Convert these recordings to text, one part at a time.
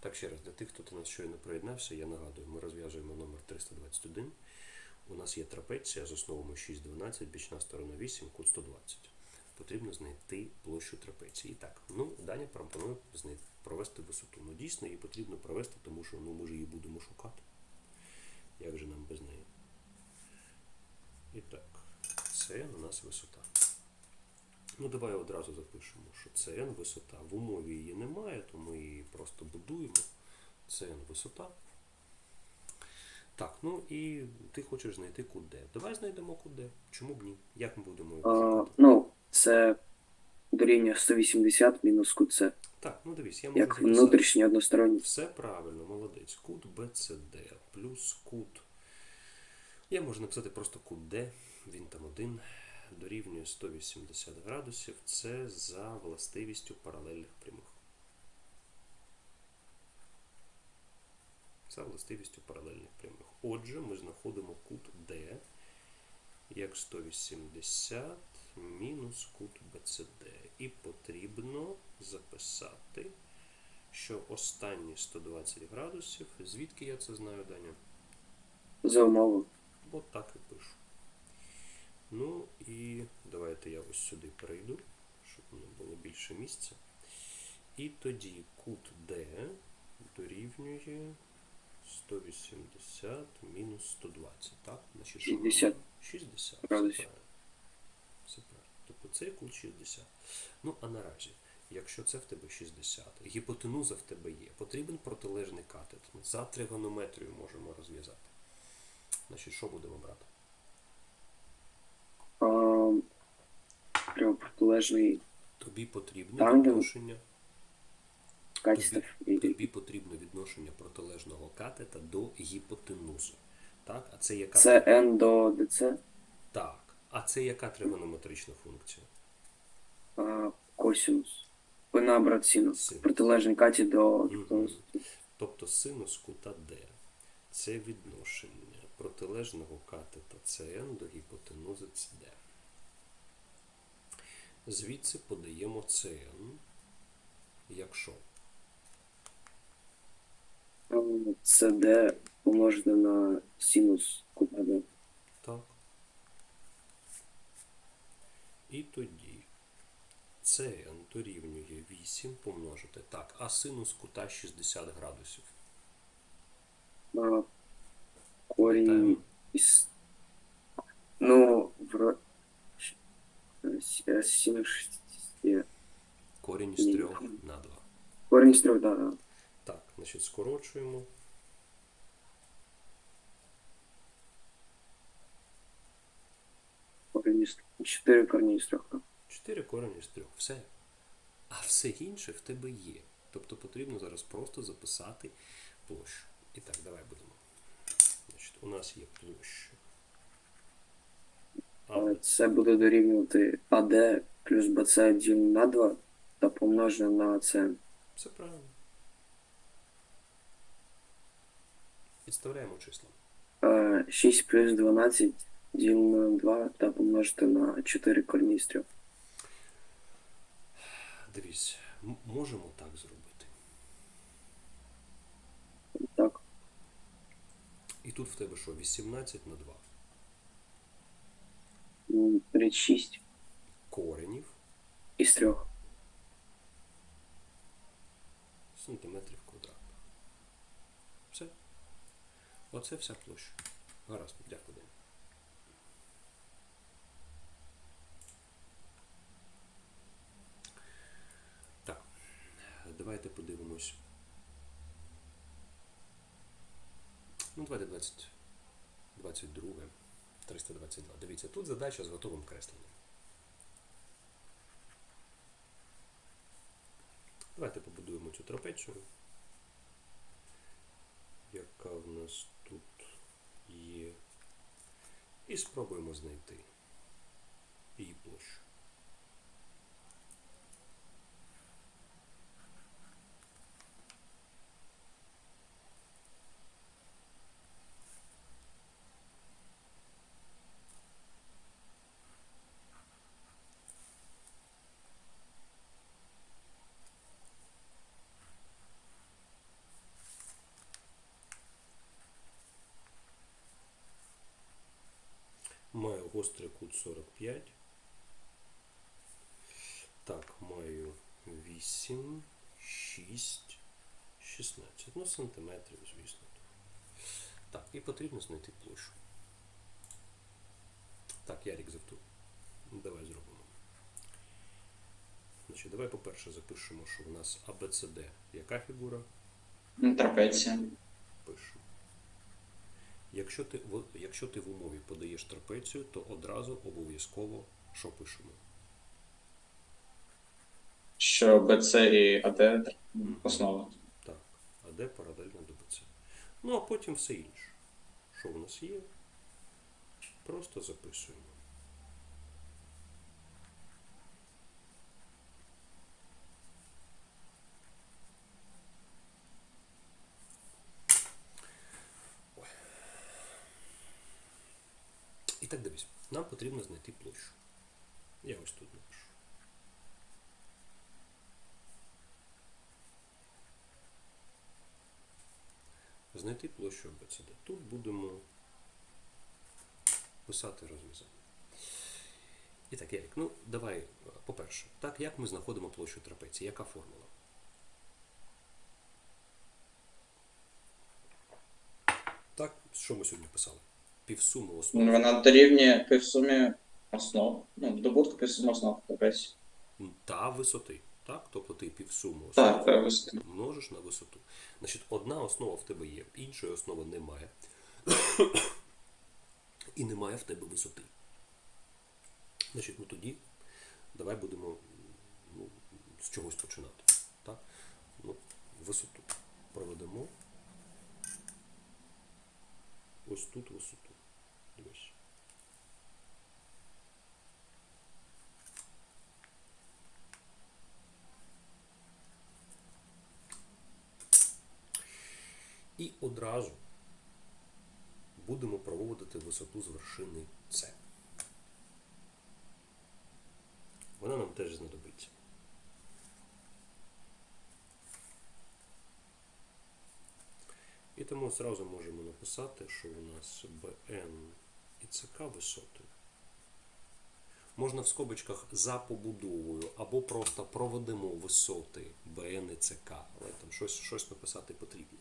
Так, ще раз, для тих, хто до нас щойно приєднався, я нагадую, ми розв'язуємо номер 321. У нас є трапеція з основами 6, 12, бічна сторона 8, кут 120. Потрібно знайти площу трапеції. І так, ну, Даня пропонує провести висоту. Ну, дійсно, її потрібно провести, тому що ну, ми ж її будемо шукати. Як же нам без неї? І так, це у нас висота. Ну, давай одразу запишемо, що CN висота. В умові її немає, то ми її просто будуємо. CN висота. Так, ну і ти хочеш знайти кут D. Давай знайдемо кут D. Чому б ні? Як ми будемо його шукати? ну, це дорівнює 180 мінус кут С, Так, ну дивись, я можу як записати. внутрішній односторонній. Все правильно, молодець. Кут BCD плюс кут. Я можу написати просто кут D, він там один, дорівнює 180 градусів. Це за властивістю паралельних прямих. За властивістю паралельних прямих. Отже, ми знаходимо кут D як 180 мінус кут BCD. І потрібно записати що останні 120 градусів, звідки я це знаю, Даня? За умови. От так і пишу. Ну і давайте я ось сюди перейду, щоб мені було більше місця. І тоді кут D дорівнює 180 мінус 120. Так? Значить, 60. 60. Все правильно. Все правильно. Тобто це кут 60. Ну, а наразі, якщо це в тебе 60, гіпотенуза в тебе є, потрібен протилежний катет. Ми за тригонометрію можемо розв'язати. Значить, що будемо брати? Прямо протилежний Тобі потрібно Тангенс. відношення. катетів. Тобі, тобі потрібно відношення протилежного катета до гіпотенузи. Так? А це яка це N до ДЦ, так. А це яка тригонометрична функція? а, косинус. Ой, наоборот, синус. Синус. Протилежний каті до гіпотенузи. Тобто синус кута D це відношення протилежного катета CN до гіпотенузи CD. Звідси подаємо CN, якщо. Це де помножити на синус кубаду. Так. І тоді CN дорівнює 8 помножити. Так, а синус кута 60 градусів. А, корінь із... Ну, в... 7, Корінь з 3 на 2. Корінь з 3, да, да. Так, значить, скорочуємо. Корінь з 4 корінь з 3. 4 корінь з 3. Все. А все інше в тебе є. Тобто потрібно зараз просто записати площу. І так, давай будемо. Значить, у нас є площа. Але Це буде дорівнювати АД плюс БЦ ділено на 2 та помножене на С. все правильно. Підставляємо числа. 6 плюс 12 ділено на 2 та помножити на 4 корні із трьох. Дивись, можемо так зробити. Так, І тут в тебе що? 18 на 2. М, 36 Коренів із трьох. сантиметрів квадратних. Все. Оце вся площа. Гаразд, дякую. Так, давайте подивимось. Ну, давайте 20, 22, 322. Дивіться, тут задача з готовим кресленням. Давайте побудуємо цю трапецію, яка в нас тут є. І спробуємо знайти її площу. Гострий кут 45. Так, маю 8, 6, 16. Ну, сантиметрів, звісно. Так, і потрібно знайти площу. Так, Ярік завтур. Давай зробимо. Значить, давай, по-перше, запишемо, що в нас ABCD. Яка фігура? Трапеція. Пишемо. Якщо ти, в, якщо ти в умові подаєш трапецію, то одразу обов'язково що пишемо? Що БЦ і АД основа. Так, АД паралельно до БЦ. Ну, а потім все інше. Що в нас є? Просто записуємо. Ой. І так дивись, нам потрібно знайти площу. Я ось тут напишу. Знайти площу АБЦД. Тут будемо писати розв'язання. І так, Ярик, ну давай, е, по-перше, так, як ми знаходимо площу трапеції? Яка формула? Так, що ми сьогодні писали? Півсуму основ Вона дорівнює півсумі основ. Ну, добутку півсумі основ трапеції. та висоти. Так? Тобто ти півсуму основ Так, це висота. множиш на висоту. Значить, одна основа в тебе є, іншої основи немає. І немає в тебе висоти. Значить, ну тоді давай будемо ну, з чогось починати. Так? Ну, висоту проведемо. Ось тут висоту. Дивись. І одразу будемо проводити висоту з вершини С. Вона нам теж знадобиться. І тому одразу можемо написати, що у нас BN і ЦК висоти. Можна в скобочках за побудовою або просто проведемо висоти BN і ЦК, але там щось, щось написати потрібно.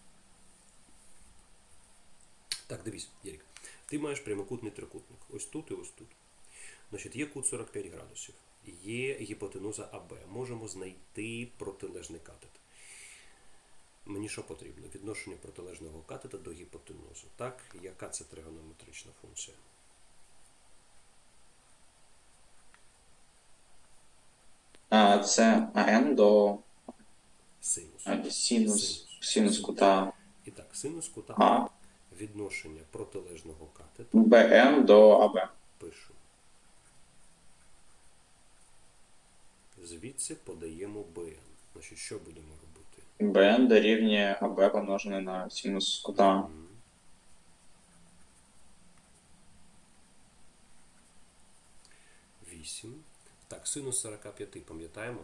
Так, дивись, Ярик. Ти маєш прямокутний трикутник. Ось тут і ось тут. Значить, є кут 45 градусів, є гіпотенуза АБ. Можемо знайти протилежний катет. Мені що потрібно? Відношення протилежного катета до гіпотенузи. Так, яка це тригонометрична функція? Це АН до Синус. синус, синус кута І так, синус кута А, відношення протилежного катета БН до АБ. пишу. Звідси подаємо БН. Значить, що будемо робити? БН дорівнює АБ помножене на синус кута. Мгм. Вісім. Так, синус 45 пам'ятаємо?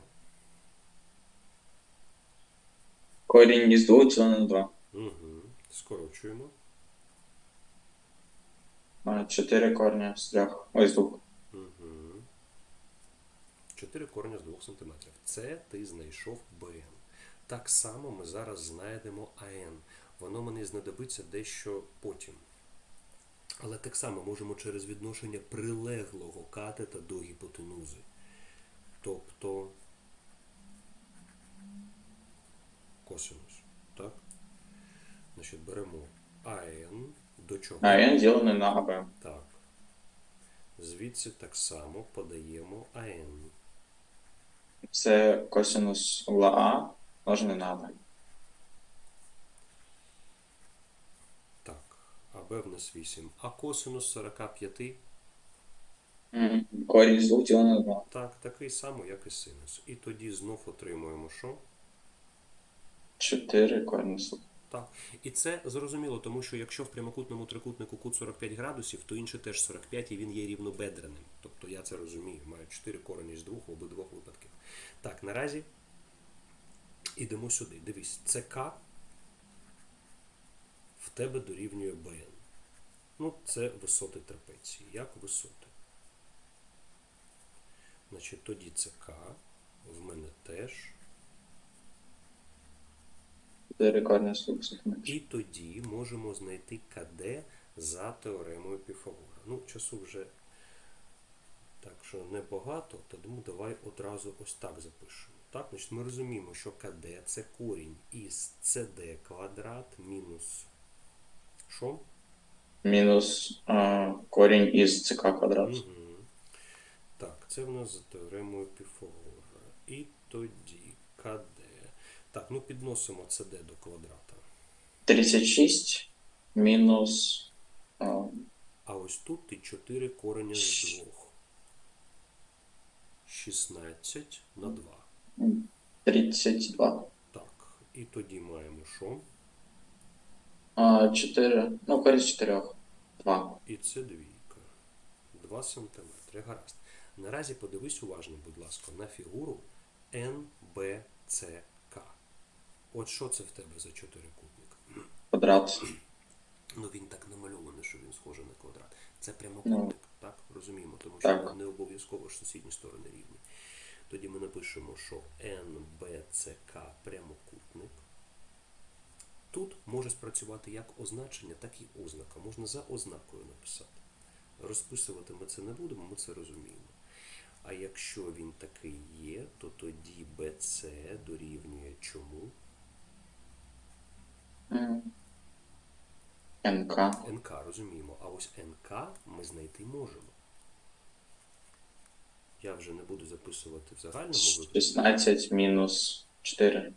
Корінь із 2 ділене на 2. Угу. Скорочуємо. 4 корня з 3. Ой, 2. Угу. 4 кореня з 2 см. Це ти знайшов БН. Так само ми зараз знайдемо АН. Воно мені знадобиться дещо потім. Але так само можемо через відношення прилеглого катета до гіпотенузи. Тобто косинус. Так? Значить, беремо АН до чого? АН ділене на АБ. Так. Звідси так само подаємо АН. Це косинус ЛА помножене на АБ. Так. АБ в нас 8. А косинус 45 Мгм. Корінь з 2 ділене на 2. так, такий самий, як і синус. І тоді знов отримуємо що? 4 корінь з 2. Так. І це зрозуміло, тому що якщо в прямокутному трикутнику кут 45 градусів, то інший теж 45 і він є рівнобедреним. Тобто я це розумію. Маю 4 корені з двох в обидвох випадках. Так, наразі ідемо сюди. Дивись, ЦК в тебе дорівнює БН. Ну, це висоти трапеції. Як висоти? Значить, тоді це К, в мене теж. 4 корені з 2 сантиметрів. І тоді можемо знайти КД за теоремою Піфагора. Ну, часу вже так що небагато, тому давай одразу ось так запишемо. Так, значить, ми розуміємо, що КД це корінь із СД квадрат мінус що? Мінус а, корінь із ЦК квадрат. Угу. Так, це в нас за теоремою Піфагора. І тоді КД. Так, ну підносимо СД до квадрата. 36 мінус а, ось тут ти 4 корення з 2. 16 на 2. 32. Так. І тоді маємо що? А, 4. Ну, з 4. 2. І це двійка. 2 сантиметри. Гаразд. Наразі подивись уважно, будь ласка, на фігуру НБЦК. От що це в тебе за чотирикутник? Квадрат. Ну він так намальований, що він схожий на квадрат. Це прямокутник, так? Розуміємо, тому що Так. не обов'язково ж сусідні сторони рівні. Тоді ми напишемо, що НБЦК прямокутник. Тут може спрацювати як означення, так і ознака. Можна за ознакою написати. Розписувати ми це не будемо, ми це розуміємо. А якщо він такий є, то тоді BC дорівнює чому? НК. НК розуміємо, а ось НК ми знайти можемо. Я вже не буду записувати в загальному випадку. 16 мінус 4.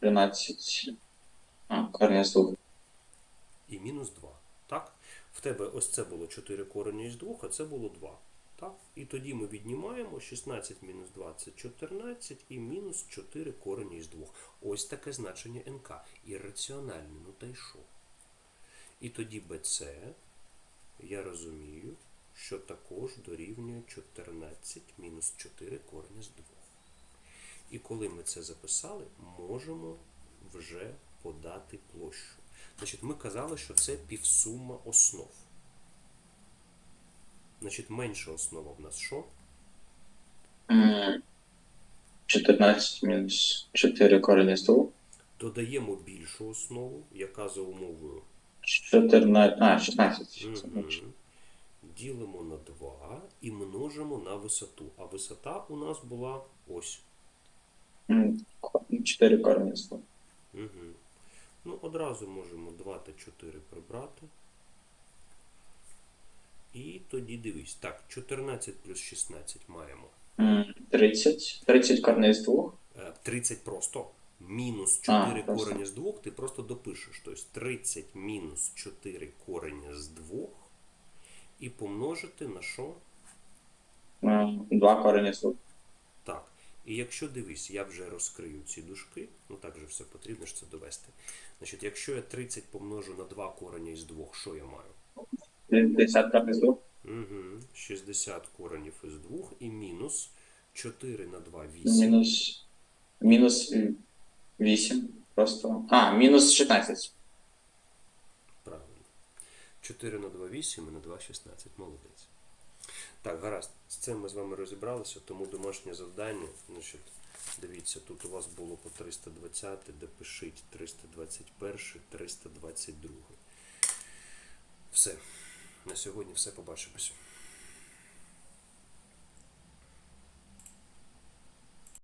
13. А, корінь з 2. І мінус 2. Так? В тебе ось це було 4 корені із 2, а це було 2. Так? І тоді ми віднімаємо 16 мінус 2 це 14 і мінус 4 корені із 2. Ось таке значення НК. Ірраціональне, ну та й що? І тоді BC, я розумію, що також дорівнює 14 мінус 4 корені з 2. І коли ми це записали, можемо вже подати площу. Значить, ми казали, що це півсума основ. Значить, менша основа в нас що? 14 мінус 4 корінь з 2. Додаємо більшу основу, яка за умовою 14. А, 16. Мгм. ділимо на 2 і множимо на висоту. А висота у нас була ось. 4 корінь з 2. Угу. Ну, одразу можемо 2 та 4 прибрати. І тоді дивись. Так, 14 плюс 16 маємо. 30. 30 корінь з 2. Е, 30 просто. Мінус 4 просто. корення з 2 ти просто допишеш. Тобто 30 мінус 4 корення з 2 і помножити на що? 2 корінь з 2. Так. І якщо дивись, я вже розкрию ці дужки, ну так же все потрібно ж це довести. Значить, якщо я 30 помножу на 2 корення із 2, що я маю? 50 корінь 2. Угу. 60 коренів із 2 і мінус 4 на 2 8. Мінус. Мінус 8. Просто. А, мінус 16. Правильно. 4 на 2 8 і на 2 16. Молодець. Так, гаразд. З цим ми з вами розібралися, тому домашнє завдання. Значить, дивіться, тут у вас було по 320, де пишіть 321, 322. Все. На сьогодні все побачимось.